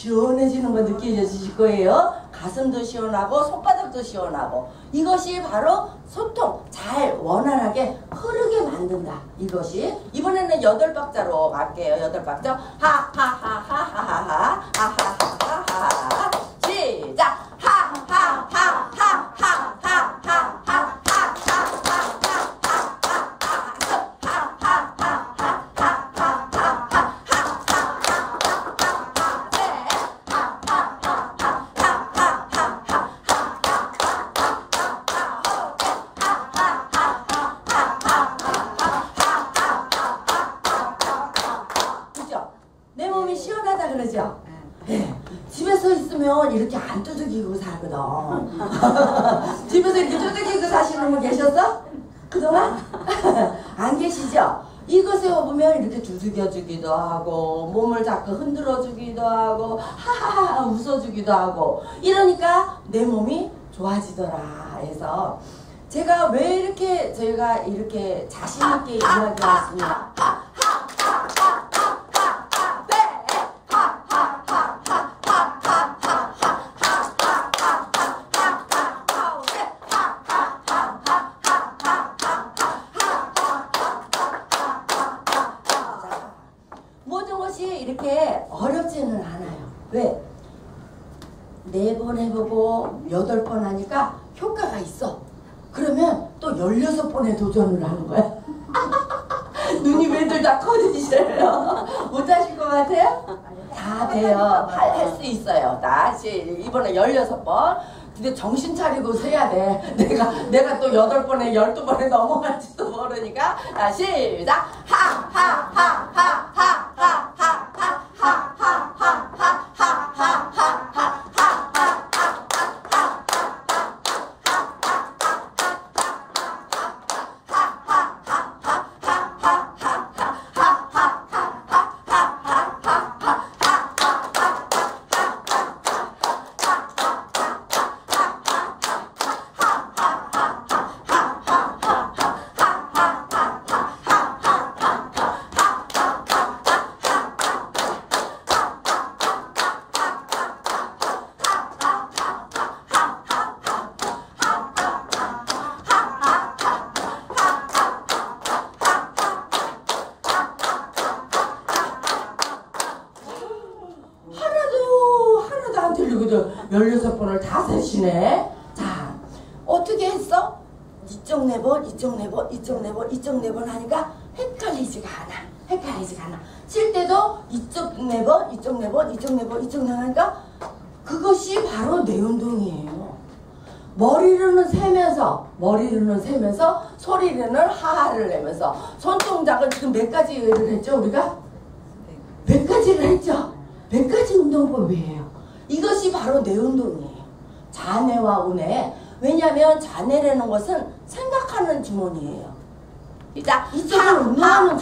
시원해지는 거 느껴지실 거예요. 가슴도 시원하고 손바닥도 시원하고 이것이 바로 소통 잘 원활하게 흐르게 만든다. 이것이 이번에는 여덟 박자로 갈게요. 여덟 박자 하하하하하하하 하하하하하 내 몸이 시원하다 그러죠? 예. 집에서 있으면 이렇게 안 두들기고 살거든. 집에서 이렇게 두들기고 사시는 분 계셨어? 그동안? 안 계시죠? 이것에 보면 이렇게 두들겨주기도 하고 몸을 자꾸 흔들어주기도 하고 하하하 웃어주기도 하고 이러니까 내 몸이 좋아지더라 해서 제가 왜 이렇게 저희가 이렇게 자신있게 이야기하습니까 이 이렇게 어렵지는 않아요. 왜? 네 번 해보고 여덟 번 하니까 효과가 있어. 그러면 또 열여섯 번에 도전을 하는 거야. 눈이 왜들 다 커지시려요? 못하실 것 같아요? 다 돼요. 할 수 있어요. 다시 이번에 열여섯 번. 근데 정신 차리고 세야 돼. 내가 내가 또 여덟 번에 열두 번에 넘어갈지도 모르니까. 자 시작. 하나도 16번을 다 세시네. 자, 어떻게 했어? 이쪽 네 번, 이쪽 네 번, 이쪽 네 번, 이쪽 네 번 하니까 헷갈리지가 않아. 헷갈리지가 않아. 칠 때도 이쪽 네 번, 이쪽 네 번, 이쪽 네 번, 이쪽 네 번 하니까 그것이 바로 내 운동이에요. 머리를는 세면서, 머리를는 세면서, 소리를는 하하를 내면서, 손동작을 지금 몇 가지를 했죠, 우리가? 몇 가지를 했죠? 몇 가지 운동법이에요. 이것이 바로 내 운동이에요. 자네와 운해. 왜냐하면 자네라는 것은 생각하는 주머니예요. 자, 이쪽으로 운동하는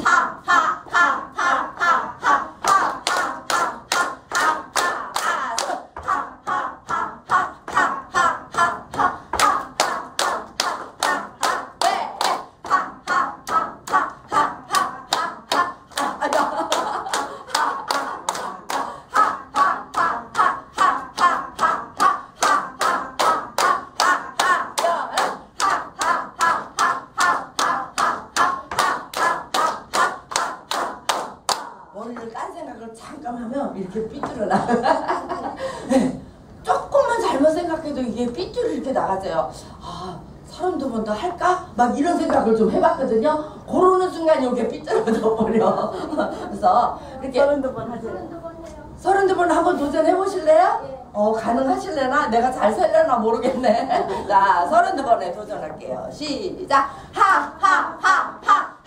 머리를 딴 생각을 잠깐 하면 나가. 네. 조금만 잘못 생각해도 이게 삐뚤어 이렇게 나가져요. 아, 서른 두 번 더 할까? 막 이런 생각을 좀 해봤거든요. 그러는 순간 이게 삐뚤어져 버려. 그래서 이렇게 서른 두 번 하세요. 서른 두 번 한번 도전해 보실래요? 어 가능하실래나? 내가 잘 살려나 모르겠네. 자 서른 두 번에 도전할게요. 시작. 하 하 하 하